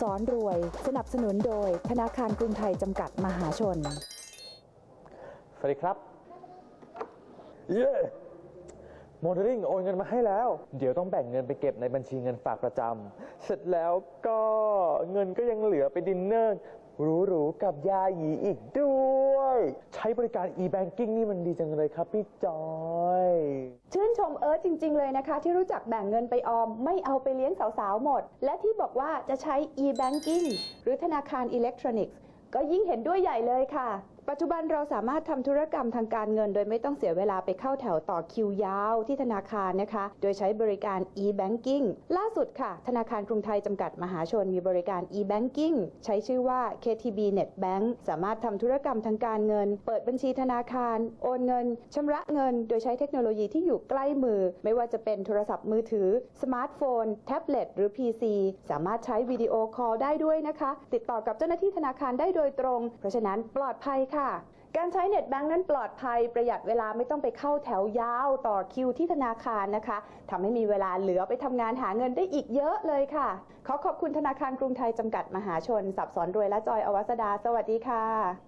สอนรวย สนับสนุนโดย ธนาคารกรุงไทยจำกัดมหาชน สวัสดีครับ เย้โมเดลลิ่งโอนเงินมาให้แล้ว เดี๋ยวต้องแบ่งเงินไปเก็บในบัญชีเงินฝากประจำเสร็จแล้วก็เงินก็ยังเหลือไปดินเนอร์หรูๆกับยาหยีอีกด้วย ใช้บริการ e-banking นี่มันดีจังเลยครับพี่จอย อะจริง ๆ เลยนะคะ ที่รู้จักแบ่งเงินไปออม ไม่เอาไปเลี้ยงสาว ๆ หมด และที่บอกว่าจะใช้ e-banking หรือธนาคารอิเล็กทรอนิกส์ก็ยิ่งเห็นด้วยใหญ่เลยค่ะ ปัจจุบันเราสามารถทำธุรกรรมทางการเงิน โดยไม่ต้องเสียเวลาไปเข้าแถวต่อคิวยาวที่ธนาคารนะคะ โดยใช้บริการ e-banking ล่าสุดค่ะ ธนาคารกรุงไทยจำกัดมหาชนมีบริการ e-banking ใช้ชื่อว่า KTB Net Bank สามารถทำธุรกรรมทางการเงิน เปิดบัญชีธนาคาร โอนเงินชำระเงิน โดยใช้เทคโนโลยีที่อยู่ใกล้มือ ไม่ว่าจะเป็นโทรศัพท์มือถือ สมาร์ทโฟน แท็บเล็ต หรือ PC สามารถใช้วิดีโอคอลได้ด้วยนะคะ ติดต่อกับเจ้าหน้าที่ธนาคารได้โดยตรง เพราะฉะนั้นปลอดภัยค่ะค่ะ การใช้เน็ตแบงค์นั้นปลอดภัยประหยัดเวลาไม่ต้องไปเข้าแถวยาวต่อคิวที่ธนาคารนะคะทำให้มีเวลาเหลือไปทำงานหาเงินได้อีกเยอะเลยค่ะ ขอขอบคุณธนาคารกรุงไทยจำกัดมหาชน สับสอนรวยและจอยอวัสดา สวัสดีค่ะ